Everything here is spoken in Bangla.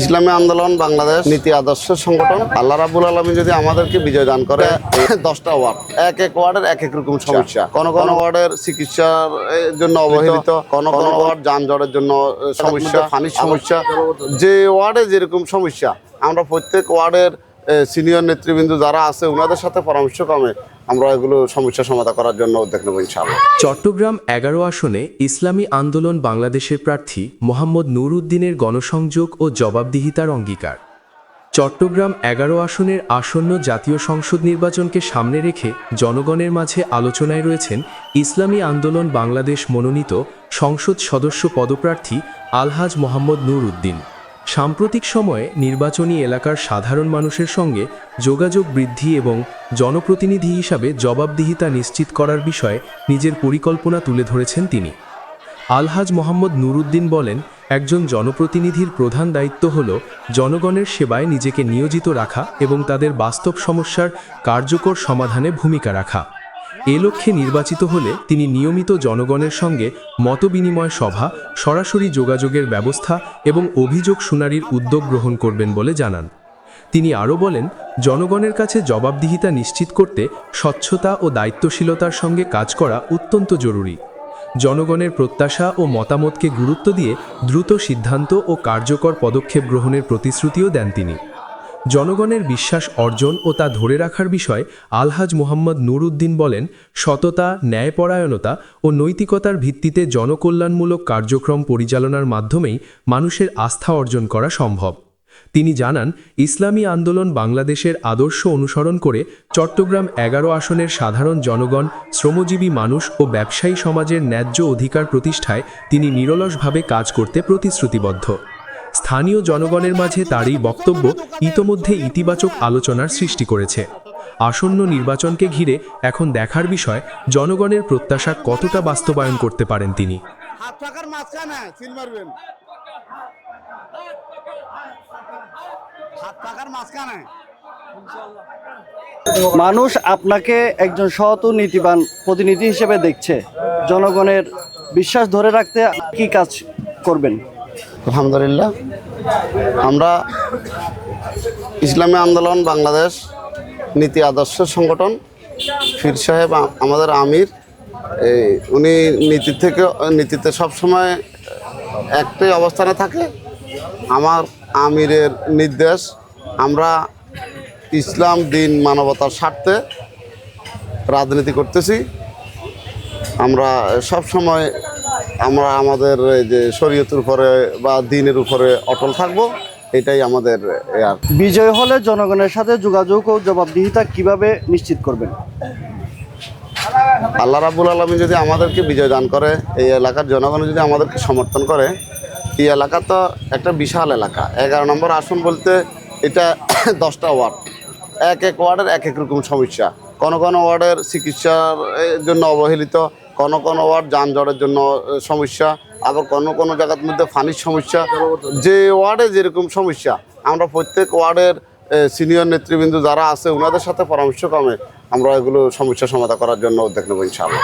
ইসলামী আন্দোলন বাংলাদেশ নীতি আদর্শ সংগঠন। আল্লাহ রাবুল আলমী যদি আমাদেরকে বিজয় দান করে দশটা ওয়ার্ড এক এক ওয়ার্ডের এক এক রকম সমস্যা। কোন কোন ওয়ার্ডের চিকিৎসার জন্য অবহেলিত কোন কোন ওয়ার্ড যানজটের জন্য সমস্যা পানির সমস্যা। যে ওয়ার্ডে যেরকম সমস্যা আমরা প্রত্যেক ওয়ার্ডের সিনিয়র নেতৃবৃন্দ যারা আছে ওনাদের সাথে পরামর্শ ক্রমে আমরা এগুলো সমস্যা সমাধান করার জন্য উদ্যোগ নেব ইনশাআল্লাহ। চট্টগ্রাম এগারো আসনে ইসলামী আন্দোলন বাংলাদেশের প্রার্থী মোহাম্মদ নুর উদ্দিনের গণসংযোগ ও জবাবদিহিতার অঙ্গীকার। চট্টগ্রাম এগারো আসনের আসন্ন জাতীয় সংসদ নির্বাচনকে সামনে রেখে জনগণের মাঝে আলোচনায় রয়েছেন ইসলামী আন্দোলন বাংলাদেশ মনোনীত সংসদ সদস্য পদপ্রার্থী আলহাজ মোহাম্মদ নুর উদ্দিন সাম্প্রতিক সময়ে নির্বাচনী এলাকার সাধারণ মানুষের সঙ্গে যোগাযোগ বৃদ্ধি এবং জনপ্রতিনিধি হিসাবে জবাবদিহিতা নিশ্চিত করার বিষয়ে নিজের পরিকল্পনা তুলে ধরেছেন তিনি। আলহাজ মোহাম্মদ নুরুদ্দিন বলেন, একজন জনপ্রতিনিধির প্রধান দায়িত্ব হল জনগণের সেবায় নিজেকে নিয়োজিত রাখা এবং তাদের বাস্তব সমস্যার কার্যকর সমাধানে ভূমিকা রাখা। এ লক্ষ্যে নির্বাচিত হলে তিনি নিয়মিত জনগণের সঙ্গে মতবিনিময় সভা, সরাসরি যোগাযোগের ব্যবস্থা এবং অভিযোগ শুনারির উদ্যোগ গ্রহণ করবেন বলে জানান। তিনি আরও বলেন, জনগণের কাছে জবাবদিহিতা নিশ্চিত করতে স্বচ্ছতা ও দায়িত্বশীলতার সঙ্গে কাজ করা অত্যন্ত জরুরি। জনগণের প্রত্যাশা ও মতামতকে গুরুত্ব দিয়ে দ্রুত সিদ্ধান্ত ও কার্যকর পদক্ষেপ গ্রহণের প্রতিশ্রুতিও দেন তিনি। জনগণের বিশ্বাস অর্জন ও তা ধরে রাখার বিষয়ে আলহাজ মোহাম্মদ নুর উদ্দিন বলেন, সততা, ন্যায়পরায়ণতা ও নৈতিকতার ভিত্তিতে জনকল্যাণমূলক কার্যক্রম পরিচালনার মাধ্যমেই মানুষের আস্থা অর্জন করা সম্ভব। তিনি জানান, ইসলামী আন্দোলন বাংলাদেশের আদর্শ অনুসরণ করে চট্টগ্রাম এগারো আসনের সাধারণ জনগণ, শ্রমজীবী মানুষ ও ব্যবসায়ী সমাজের ন্যায্য অধিকার প্রতিষ্ঠায় তিনি নিরলসভাবে কাজ করতে প্রতিশ্রুতিবদ্ধ। স্থানীয় জনগণের মাঝে তার এই বক্তব্য ইতোমধ্যে ইতিবাচক আলোচনার সৃষ্টি করেছে। আসন্ন নির্বাচনকে ঘিরে এখন দেখার বিষয় জনগণের প্রত্যাশা কতটা বাস্তবায়ন করতে পারেন তিনি। মানুষ আপনাকে একজন সৎ ও নীতিবান প্রতিনিধি হিসেবে দেখছে। জনগণের বিশ্বাস ধরে রাখতে কি কাজ করবেন? আলহামদুলিল্লাহ। আমরা ইসলামী আন্দোলন, বাংলাদেশ নীতি আদর্শ সংগঠন, ফির সাহেব আমাদের আমির উনি নীতি থেকে, নীতিতে সবসময় একটাই অবস্থানে থাকে। আমার আমিরের নির্দেশ, আমরা ইসলাম, দিন, মানবতার স্বার্থে রাজনীতি করতেছি। আমরা সব সময় আমরা আমাদের এই যে শরীয়তের উপরে বা দিনের উপরে অটল থাকব এটাই আমাদের আর। বিজয় হলে জনগণের সাথে যোগাযোগ ও জবাবদিহিতা কীভাবে নিশ্চিত করবেন? আল্লাহ রাবুল আলমী যদি আমাদেরকে বিজয় দান করে এই এলাকার জনগণ যদি আমাদেরকে সমর্থন করে এই এলাকা তো একটা বিশাল এলাকা। এগারো নম্বর আসন বলতে এটা দশটা ওয়ার্ড। এক এক ওয়ার্ডের এক এক রকম সমস্যা। কোনো কোনো ওয়ার্ডের চিকিৎসার জন্য অবহেলিত কোন কোনো ওয়ার্ড যানজটের জন্য সমস্যা, আবার কোনো কোনো জায়গার মধ্যে পানির সমস্যা। যে ওয়ার্ডে যেরকম সমস্যা, আমরা প্রত্যেক ওয়ার্ডের সিনিয়র নেতৃবৃন্দ যারা আছে ওনাদের সাথে পরামর্শ কমে আমরা এগুলো সমস্যা সমাধান করার জন্য উদ্যোগ নেব, ইনশাআল্লাহ।